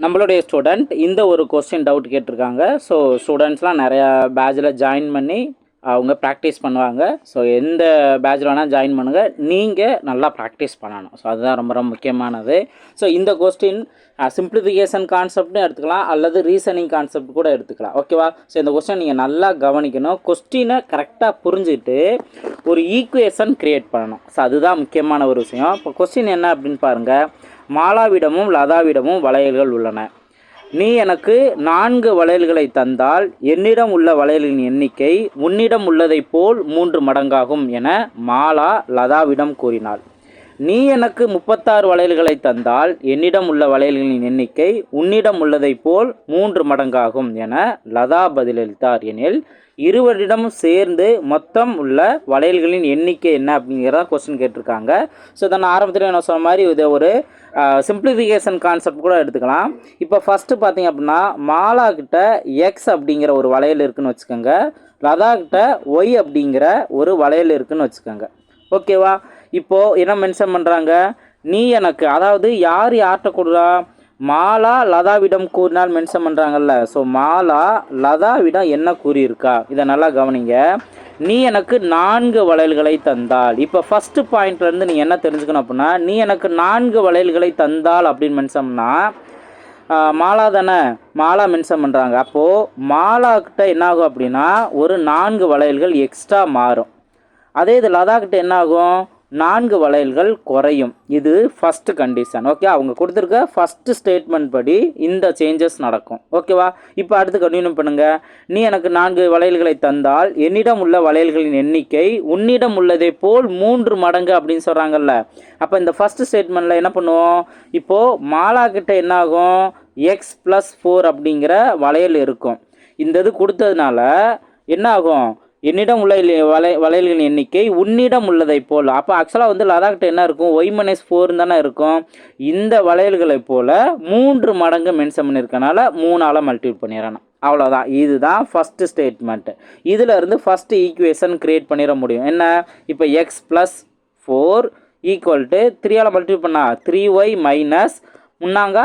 நம்மளுடைய ஸ்டூடெண்ட் இந்த ஒரு கொஸ்டின் டவுட் கேட்டிருக்காங்க. ஸோ ஸ்டூடெண்ட்ஸ்லாம் நிறையா பேட்சில் ஜாயின் பண்ணி அவங்க ப்ராக்டிஸ் பண்ணுவாங்க. ஸோ எந்த பேட்சில் வேணால் ஜாயின் பண்ணுங்கள் நீங்கள் நல்லா ப்ராக்டிஸ் பண்ணணும். ஸோ அதுதான் ரொம்ப ரொம்ப முக்கியமானது. ஸோ இந்த கொஸ்டின் சிம்பிளிஃபிகேஷன் கான்செப்ட்னு எடுத்துக்கலாம். அல்லது ரீசனிங் கான்செப்ட் கூட எடுத்துக்கலாம். ஓகேவா ஸோ இந்த கொஸ்டின் நீங்கள் நல்லா கவனிக்கணும். கொஸ்டினை கரெக்டாக புரிஞ்சுட்டு ஒரு ஈக்குவேஷன் க்ரியேட் பண்ணணும். ஸோ அதுதான் முக்கியமான ஒரு விஷயம். இப்போ கொஸ்டின் என்ன அப்படின்னு பாருங்கள் மாலாவிடமும் லதாவிடமும் வளையல்கள் உள்ளன. நீ எனக்கு நான்கு வளையல்களை தந்தால் என்னிடம் உள்ள வளையல்களின் எண்ணிக்கை உன்னிடம் உள்ளதைப் போல் மூன்று மடங்காகும் என மாலா லதாவிடம் கூறினாள். நீ எனக்கு முப்பத்தாறு வளையல்களை தந்தால் என்னிடம் உள்ள வளையல்களின் எண்ணிக்கை உன்னிடம் உள்ளதைப் போல் மூன்று மடங்காகும் என லதா பதிலளித்தார். எனில் இருவரிடமும் சேர்ந்து மொத்தம் உள்ள வளையல்களின் எண்ணிக்கை என்ன அப்படிங்கிறத கொஸ்டின் கேட்டிருக்காங்க. ஸோ இதை நான் ஆரம்பத்தில் என்ன சொன்ன மாதிரி இது ஒரு சிம்பிளிஃபிகேஷன் கான்செப்ட் கூட எடுத்துக்கலாம். இப்போ ஃபஸ்ட்டு பார்த்தீங்க அப்படின்னா மாலா கிட்ட எக்ஸ் அப்படிங்கிற ஒரு வளையல் இருக்குன்னு வச்சுக்கோங்க. லதா கிட்ட ஒய் அப்படிங்கிற ஒரு வளையல் இருக்குன்னு வச்சுக்கோங்க. ஓகேவா இப்போது என்ன மென்ஷன் பண்ணுறாங்க நீ எனக்கு அதாவது யார் யார்கிட்ட கொடுறா? மாலா லதாவிடம் கூறினால் மென்ஷன் பண்ணுறாங்கல்ல ஸோ மாலா லதாவிடம் என்ன கூறியிருக்கா? இதை நல்லா கவனிங்க. நீ எனக்கு நான்கு வளையல்களை தந்தால். இப்போ ஃபஸ்ட்டு பாயிண்ட்லேருந்து நீ என்ன தெரிஞ்சுக்கணும் அப்படின்னா நீ எனக்கு நான்கு வளையல்களை தந்தால் அப்படின்னு மென்ஷன்னா மாலா தானே? மாலா மென்ஷன் பண்ணுறாங்க அப்போது மாலா கிட்ட என்ன ஆகும் அப்படின்னா ஒரு நான்கு வளையல்கள் எக்ஸ்ட்ரா மாறும். அதே இது லதா கிட்ட என்ன ஆகும்? நான்கு வளையல்கள் குறையும். இது ஃபஸ்ட்டு கண்டிஷன் ஓகே அவங்க கொடுத்துருக்க ஃபஸ்ட்டு ஸ்டேட்மெண்ட் படி இந்த சேஞ்சஸ் நடக்கும். ஓகேவா இப்போ அடுத்து கண்டினியூ பண்ணுங்கள் நீ எனக்கு நான்கு வளையல்களை தந்தால் என்னிடம் உள்ள வளையல்களின் எண்ணிக்கை உன்னிடம் உள்ளதை போல் மூன்று மடங்கு அப்படின்னு சொல்கிறாங்கல்ல அப்போ இந்த ஃபஸ்ட்டு ஸ்டேட்மெண்ட்டில் என்ன பண்ணுவோம்? இப்போது மாலா கிட்ட என்ன ஆகும் எக்ஸ் ப்ளஸ் ஃபோர் அப்படிங்கிற வளையல் இருக்கும். இந்த இது கொடுத்ததுனால என்ன ஆகும் என்னிடம் உள்ள இல்ல- வளை வளையல்களின் எண்ணிக்கை உன்னிடம் உள்ளதை போல். அப்போ ஆக்சுவலாக வந்து லதாக்கிட்ட என்ன இருக்கும்? ஒய் மைனஸ் ஃபோர்னு தானே இருக்கும். இந்த வளையல்களை போல் மூன்று மடங்கு மென்ஷன் பண்ணியிருக்கனால மூணால் மல்டிபிள் பண்ணிடணும் அவ்வளோதான் இதுதான் ஃபஸ்ட்டு ஸ்டேட்மெண்ட்டு இதில் இருந்து ஃபஸ்ட்டு ஈக்குவேஷன் க்ரியேட் பண்ணிட முடியும். என்ன? இப்போ X plus four equal to த்ரீயால் multiple பண்ணால் த்ரீ ஒய் மைனஸ் முன்னாங்க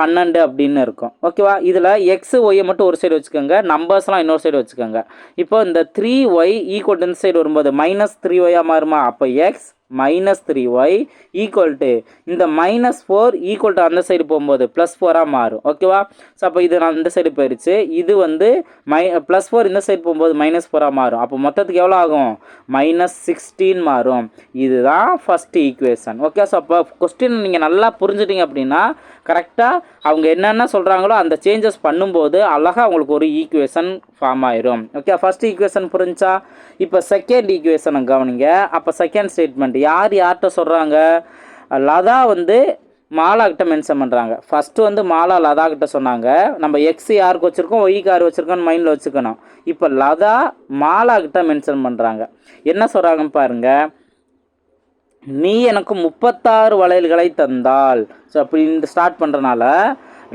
பன்னெண்டு அப்படின்னு இருக்கும். ஓகேவா இதில் எக்ஸு ஒய்யை மட்டும் ஒரு சைடு வச்சுக்கோங்க. நம்பர்ஸ்லாம் இன்னொரு சைடு வச்சுக்கோங்க. இப்போ இந்த த்ரீ ஒய் ஈக்குவல் இந்த சைடு வரும்போது மைனஸ் த்ரீ ஒய்யாக மாறுமா? அப்போ X minus three Y equal to இந்த மைனஸ் ஃபோர் ஈக்குவல் டு அந்த சைடு போகும்போது ப்ளஸ் ஃபோராக மாறும். ஓகேவா ஸோ அப்போ இது நான் இந்த சைடு போயிடுச்சு இது வந்து மை ப்ளஸ் ஃபோர் இந்த சைடு போகும்போது மைனஸ் ஃபோராக மாறும். அப்போ மொத்தத்துக்கு எவ்வளோ ஆகும்? மைனஸ் சிக்ஸ்டீன் மாறும். இதுதான் ஃபஸ்ட்டு ஈக்குவேஷன் ஓகே ஸோ அப்போ கொஸ்டின் நீங்கள் நல்லா புரிஞ்சுட்டீங்க அப்படின்னா கரெக்டாக அவங்க என்னென்ன சொல்கிறாங்களோ அந்த சேஞ்சஸ் பண்ணும்போது அழகாக அவங்களுக்கு ஒரு ஈக்குவேஷன் ஃபார்ம் ஆயிரும். ஓகே ஃபஸ்ட் ஈக்குவேஷன் புரிஞ்சா? இப்போ செகண்ட் ஈக்குவேஷனை கவனிங்க. அப்போ செகண்ட் ஸ்டேட்மெண்ட் யார் யார்கிட்ட சொல்கிறாங்க லதா வந்து மாலா கிட்ட மென்ஷன் பண்ணுறாங்க ஃபஸ்ட்டு வந்து மாலா லதா கிட்ட சொன்னாங்க. நம்ம எக்ஸ் யாருக்கு வச்சுருக்கோம்? ஒய்க்கு யார் வச்சுருக்கோம்னு மைண்டில் வச்சுக்கணும். இப்போ லதா மாலா கிட்ட மென்ஷன் பண்ணுறாங்க என்ன சொல்கிறாங்கன்னு பாருங்கள் நீ எனக்கு முப்பத்தாறு வளையல்களை தந்தால். ஸோ அப்படி இந்த ஸ்டார்ட் பண்ணுறனால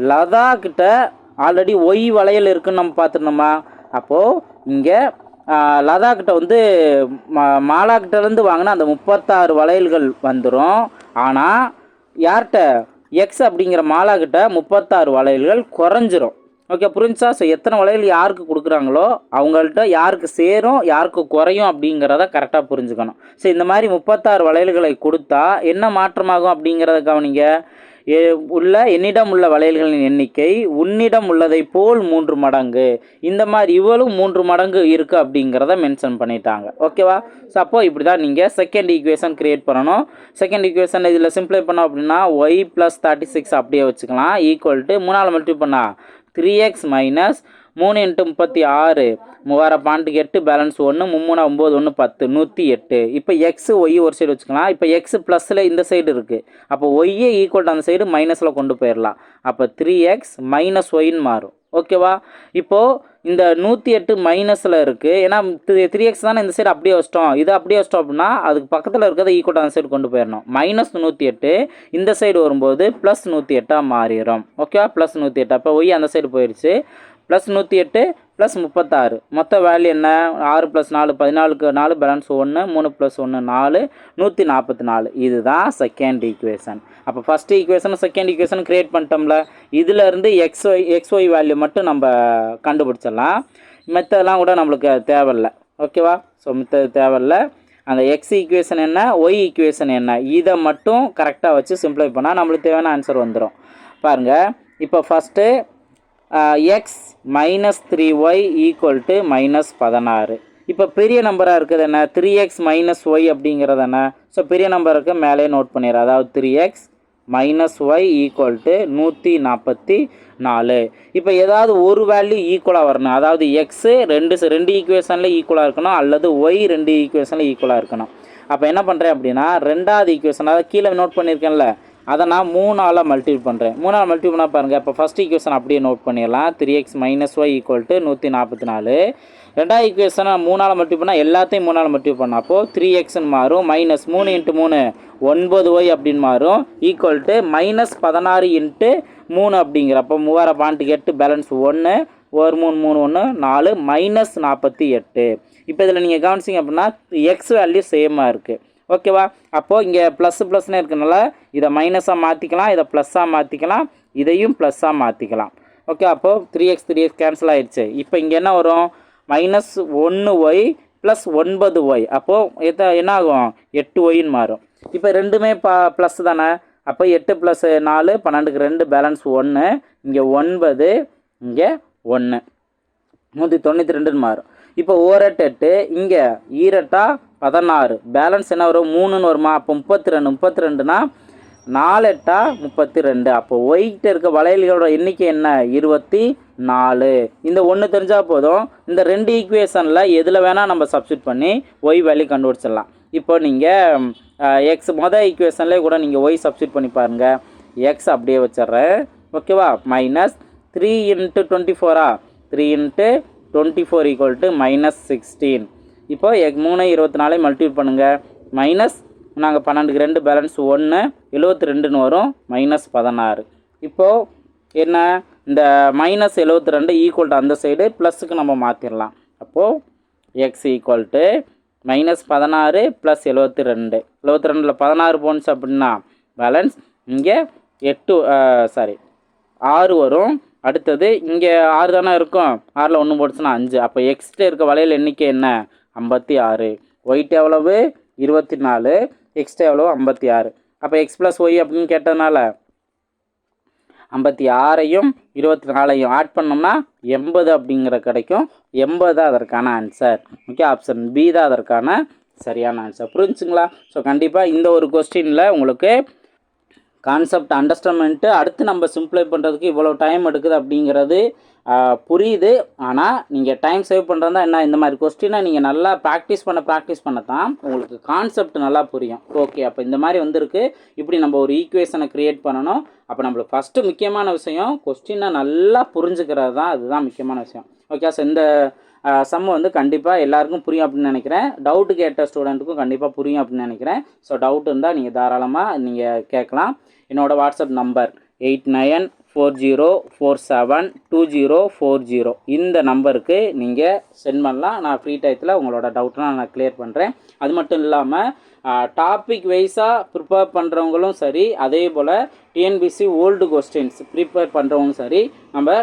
லதா கிட்ட ஆல்ரெடி ஒய் வளையல் இருக்குன்னு நம்ம பார்த்துருந்தோமா அப்போது இங்கே லதா கிட்ட வந்து மா மாலா கிட்டேருந்து வாங்கின அந்த முப்பத்தாறு வளையல்கள் வந்துடும் ஆனால் யார்கிட்ட? எக்ஸ் அப்படிங்கிற மாலா கிட்ட முப்பத்தாறு வளையல்கள் குறைஞ்சிரும். ஓகே புரிஞ்சா? ஸோ எத்தனை வளையல் யாருக்கு கொடுக்குறாங்களோ அவங்கள்ட்ட யாருக்கு சேரும் யாருக்கு குறையும் அப்படிங்கிறத கரெக்டாக புரிஞ்சுக்கணும். ஸோ இந்த மாதிரி முப்பத்தாறு வளையல்களை கொடுத்தா என்ன மாற்றமாகும் அப்படிங்கிறத கவனிங்க. உள்ள என்னிடம் உள்ள வளையல்களின் எண்ணிக்கை உன்னிடம் உள்ளதை போல் மூன்று மடங்கு. இந்த மாதிரி இவளும் மூன்று மடங்கு இருக்குது அப்படிங்கிறத மென்ஷன் பண்ணிட்டாங்க. ஓகேவா ஸோ அப்போ இப்படி தான் நீங்கள் செகண்ட் ஈக்குவேஷன் க்ரியேட் பண்ணணும். செகண்ட் ஈக்குவேஷன் இதில் சிம்ப்ளை பண்ணோம் அப்படின்னா ஒய் ப்ளஸ் தேர்ட்டி சிக்ஸ் அப்படியே வச்சுக்கலாம். ஈக்குவல் டு மூணால் மல்டிபிள் பண்ணால் த்ரீ எக்ஸ் மைனஸ் மூணு இன்ட்டு முப்பத்தி ஆறு மூவாயிரம் பாயிண்ட்டுக்கு எட்டு பேலன்ஸ் ஒன்று மும்மூணு ஒம்பது ஒன்று பத்து நூற்றி எட்டு. இப்போ எக்ஸு ஒய் ஒரு சைடு வச்சுக்கலாம். இப்போ எக்ஸ் ப்ளஸில் இந்த சைடு இருக்குது அப்போ ஒய்யே ஈக்குவல் அந்த சைடு மைனஸில் கொண்டு போயிடலாம் அப்போ த்ரீ எக்ஸ் மைனஸ் ஒயின்னு மாறும். ஓகேவா? இப்போது இந்த நூற்றி எட்டு மைனஸில் இருக்குது ஏன்னா த்ரீ எக்ஸ் தானே இந்த சைடு அப்படியே வச்சிட்டோம். இது அப்படியே வச்சிட்டோம் அப்படின்னா அதுக்கு பக்கத்தில் இருக்கிறத ஈக்குவல் அந்த சைடு கொண்டு போயிடணும். மைனஸ் நூற்றி எட்டு இந்த சைடு வரும்போது ப்ளஸ் நூற்றி எட்டாக மாறிடும். ஓகேவா? ப்ளஸ் நூற்றி எட்டு. அப்போ ஒய் அந்த சைடு போயிடுச்சு ப்ளஸ் நூற்றி எட்டு ப்ளஸ் முப்பத்தாறு. மொத்த வேல்யூ என்ன? ஆறு ப்ளஸ் நாலு பதினாலுக்கு நாலு பேலன்ஸ் ஒன்று மூணு ப்ளஸ் ஒன்று நாலு நூற்றி நாற்பத்தி நாலு இதுதான் செகண்ட் ஈக்குவேஷன் அப்போ first equation second equation create பண்ணிட்டோம்ல. இதிலேருந்து X Y X Y value மட்டும் நம்ம கண்டுபிடிச்சிடலாம். மெத்தெல்லாம் கூட நம்மளுக்கு தேவையில்ல. ஓகேவா ஸோ மித்தது தேவையில்லை. அந்த எக்ஸ் ஈக்குவேஷன் என்ன? ஒய் ஈக்குவேஷன் என்ன? இதை மட்டும் கரெக்டாக வச்சு சிம்ப்ளை பண்ணால் நம்மளுக்கு தேவையான ஆன்சர் வந்துடும் பாருங்கள் இப்போ first X minus three Y equal to minus பதினாறு. இப்போ பெரிய நம்பராக இருக்குது என்ன? த்ரீ எக்ஸ் மைனஸ் ஒய் அப்படிங்கிறது என்ன? ஸோ பெரிய நம்பருக்கு மேலே நோட் பண்ணிடுறேன் அதாவது three X minus Y equal to நூற்றி நாற்பத்தி நாலு. இப்போ ஏதாவது ஒரு வேல்யூ ஈக்குவலாக வரணும். அதாவது எக்ஸு ரெண்டு ரெண்டு ஈக்குவேஷனில் ஈக்குவலாக இருக்கணும் அல்லது ஒய் ரெண்டு ஈக்குவேஷனில் ஈக்குவலாக இருக்கணும். அப்போ என்ன பண்ணுறேன் அப்படின்னா ரெண்டாவது ஈக்குவேஷன் அதாவது கீழே நோட் பண்ணியிருக்கேன்ல அதை நான் மூணால் மல்டிபிள் பண்ணுறேன் மூணால் மல்டிபிள் பண்ணால் பாருங்கள் இப்போ ஃபஸ்ட் ஈக்குவேஷன் அப்படியே நோட் பண்ணிடலாம். Three X minus Y equal to நூற்றி நாற்பத்தி நாலு. ரெண்டாவது ஈக்குவேஷனை மூணால் மல்டிபிள் பண்ணால் எல்லாத்தையும் மூணால் மல்டிபிள் பண்ணால் அப்போது த்ரீ எக்ஸ்னு மாறும் மைனஸ் மூணு இன்ட்டு மூணு ஒன்பது ஒய் அப்படின்னு மாறும் ஈக்குவல் டு மைனஸ் பதினாறு இன்ட்டு மூணு அப்படிங்கிறப்போ மூவாயிரம் பாயிண்ட் எட்டு பேலன்ஸ் ஒன்று ஒரு மூணு மூணு ஒன்று நாலு மைனஸ் நாற்பத்தி எட்டு. இப்போ இதில் நீங்கள் கவனிச்சிங்க அப்படின்னா எக்ஸ் வேல்யூ சேமாக இருக்குது ஓகேவா? அப்போது இங்கே ப்ளஸ் ப்ளஸ்னு இருக்கனால இதை மைனஸாக மாற்றிக்கலாம் இதை ப்ளஸ்ஸாக மாற்றிக்கலாம் இதையும் ப்ளஸ்ஸாக மாற்றிக்கலாம் ஓகே அப்போது three X three X cancel ஆயிடுச்சு இப்போ இங்கே என்ன வரும்? மைனஸ் ஒன்று ஒய் ப்ளஸ் ஒன்பது ஒய் அப்போது எத்த என்ன ஆகும் எட்டு ஒய்ன்னு மாறும். இப்போ ரெண்டுமே ப ப்ளஸ் தானே? அப்போ எட்டு ப்ளஸ் நாலு பன்னெண்டுக்கு ரெண்டு பேலன்ஸ் ஒன்று இங்கே ஒன்பது இங்கே ஒன்று நூற்றி தொண்ணூற்றி ரெண்டுன்னு மாறும். இப்போ ஓரெட்டு எட்டு இங்கே ஈரெட்டா பதினாறு. பேலன்ஸ் என்ன வரும்? மூணுன்னு வருமா? அப்போ முப்பத்தி ரெண்டு முப்பத்தி ரெண்டுனா நாலு எட்டா முப்பத்தி ரெண்டு அப்போ ஒயிட்ட இருக்க வளையல்களோட எண்ணிக்கை என்ன? இருபத்தி நாலு இந்த ஒன்று தெரிஞ்சால் போதும். இந்த ரெண்டு ஈக்குவேஷனில் எதில் வேணால் நம்ம சப்ஸ்டியூட் பண்ணி ஒய் வேல்யூ கண்டுபிடிச்சிடலாம். இப்போ நீங்கள் எக்ஸ் மொதல் ஈக்குவேஷன்லேயே கூட நீங்கள் ஒய் சப்ஸ்டியூட் பண்ணி பாருங்கள் எக்ஸ் அப்படியே வச்சிட்றேன். ஓகேவா minus three into twenty ஃபோரா three into twenty four equal to minus sixteen இப்போ எக் மூணு இருபத்தி நாலே மல்டிபிள் பண்ணுங்கள் மைனஸ் நாங்கள் பன்னெண்டுக்கு ரெண்டு பேலன்ஸ் ஒன்று எழுபத்தி ரெண்டுன்னு வரும். மைனஸ் பதினாறு. இப்போது என்ன? இந்த மைனஸ் எழுபத்தி ரெண்டு ஈக்குவல் டு அந்த சைடு ப்ளஸ்ஸுக்கு நம்ம மாற்றிடலாம் அப்போது எக்ஸ் ஈக்குவல் டு மைனஸ் பதினாறு ப்ளஸ் எழுபத்தி ரெண்டு எழுபத்தி ரெண்டில் பதினாறு போன்ஸ் அப்படின்னா பேலன்ஸ் இங்கே எட்டு சாரி ஆறு வரும். அடுத்தது இங்கே ஆறு தானே இருக்கும். ஆறில் ஒன்று போட்டுச்சுன்னா அஞ்சு. அப்போ எக்ஸ்ட்டு இருக்க வளையல் எண்ணிக்கை என்ன? ஐம்பத்தி ஆறு. ஒயிட் எவ்வளவு? இருபத்தி நாலு. எக்ஸ்ட்ரா எவ்வளவு? ஐம்பத்தி ஆறு. அப்போ எக்ஸ் ப்ளஸ் ஒய் அப்படின்னு கேட்டதுனால ஐம்பத்தி ஆறையும் இருபத்தி நாலையும் ஆட் பண்ணோம்னா எண்பது அப்படிங்கிற கிடைக்கும். எண்பது அதற்கான ஆன்சர் ஓகே ஆப்ஷன் பி தான் அதற்கான சரியான ஆன்சர் புரிஞ்சுங்களா? ஸோ கண்டிப்பாக இந்த ஒரு கொஸ்டினில் உங்களுக்கு கான்செப்ட் அண்டர்ஸ்டாண்ட்மெண்ட்டு அடுத்து நம்ம சிம்ப்ளை பண்ணுறதுக்கு இவ்வளோ டைம் எடுக்குது அப்படிங்கிறது புரியுது. ஆனால் நீங்கள் டைம் சேவ் பண்ணுறதா என்ன இந்த மாதிரி கொஸ்டினை நீங்கள் நல்லா ப்ராக்டிஸ் பண்ண ப்ராக்டிஸ் பண்ண தான் உங்களுக்கு கான்செப்ட் நல்லா புரியும். ஓகே அப்போ இந்த மாதிரி வந்திருக்கு. இப்படி நம்ம ஒரு ஈக்குவேஷனை க்ரியேட் பண்ணணும். அப்போ நம்மளுக்கு ஃபஸ்ட்டு முக்கியமான விஷயம் கொஸ்டினை நல்லா புரிஞ்சுக்கிறது தான் அதுதான் முக்கியமான விஷயம். ஓகே ஸோ இந்த uh, சம் வந்து கண்டிப்பாக எல்லாருக்கும் புரியும் அப்படின்னு நினைக்கிறேன். டவுட்டு கேட்ட ஸ்டூடெண்ட்டுக்கும் கண்டிப்பாக புரியும் அப்படின்னு நினைக்கிறேன். ஸோ டவுட் இருந்தால் நீங்கள் தாராளமாக நீங்கள் கேட்கலாம். என்னோடய WhatsApp number eight nine four zero four seven two zero four zero இந்த நம்பருக்கு நீங்கள் சென்ட் பண்ணலாம். நான் ஃப்ரீ டயத்தில் உங்களோட டவுட்லாம் நான் கிளியர் பண்ணுறேன் அது மட்டும் இல்லாமல் டாபிக் வைஸாக ப்ரிப்பேர் பண்ணுறவங்களும் சரி அதே போல் டிஎன்பிசி ஓல்டு கொஸ்டின்ஸ் ப்ரிப்பேர் பண்ணுறவங்களும் சரி நம்ம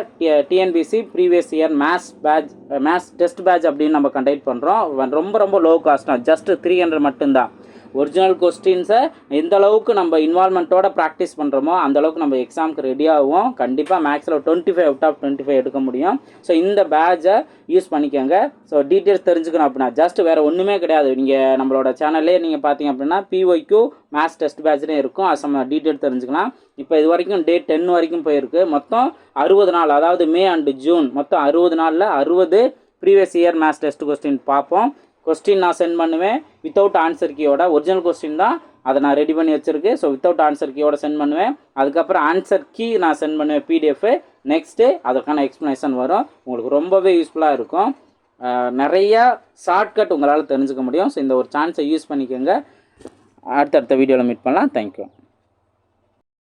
TNPSC previous year maths batch maths test batch அப்படின்னு நம்ம கண்டக்ட் பண்ணுறோம் ரொம்ப ரொம்ப லோ காஸ்ட் தான். ஜஸ்ட் த்ரீ ஹண்ட்ரட் மட்டும்தான். ஒரிஜினல் கொஸ்டின்ஸை எந்த அளவுக்கு நம்ம இன்வால்மெண்ட்டோட ப்ராக்டிஸ் பண்ணுறோமோ அந்தளவுக்கு நம்ம எக்ஸாமுக்கு ரெடி ஆகும் கண்டிப்பாக மேக்ஸில் twenty five out of twenty five எடுக்க முடியும். ஸோ இந்த பேட்சை யூஸ் பண்ணிக்கோங்க. ஸோ டீட்டெயில்ஸ் தெரிஞ்சுக்கணும் அப்படின்னா ஜஸ்ட் வேறு ஒன்றுமே கிடையாது. நீங்கள் நம்மளோட சேனல்லே நீங்கள் பார்த்தீங்க அப்படின்னா பிஒய்க்கு மேத்ஸ் டெஸ்ட் பேட்ச்னே இருக்கும். அது சம்ம டீட்டெயில் தெரிஞ்சுக்கலாம். இப்போ இது வரைக்கும் டே டென் வரைக்கும் போயிருக்கு. மொத்தம் அறுபது நாள் அதாவது மே அண்டு ஜூன் மொத்தம் அறுபது நாளில் அறுபது previous year maths test question பார்ப்போம். கொஸ்டின் நான் சென்ட் பண்ணுவேன். வித்தவுட் ஆன்சர் கீயோட ஒரிஜினல் கொஸ்டின் தான். அதை நான் ரெடி பண்ணி வச்சுருக்கேன் ஸோ வித்தவுட் ஆன்சர் கீயோட சென்ட் பண்ணுவேன். அதுக்கப்புறம் ஆன்சர் கீ நான் சென்ட் பண்ணுவேன் பிடிஎஃப் நெக்ஸ்ட்டு அதற்கான எக்ஸ்ப்ளனேஷன் வரும். உங்களுக்கு ரொம்பவே யூஸ்ஃபுல்லாக இருக்கும். நிறையா ஷார்ட்கட் உங்களால் தெரிஞ்சுக்க முடியும். ஸோ இந்த ஒரு சான்ஸை யூஸ் பண்ணிக்கோங்க. அடுத்தடுத்த வீடியோவில் மீட் பண்ணலாம். தேங்க்யூ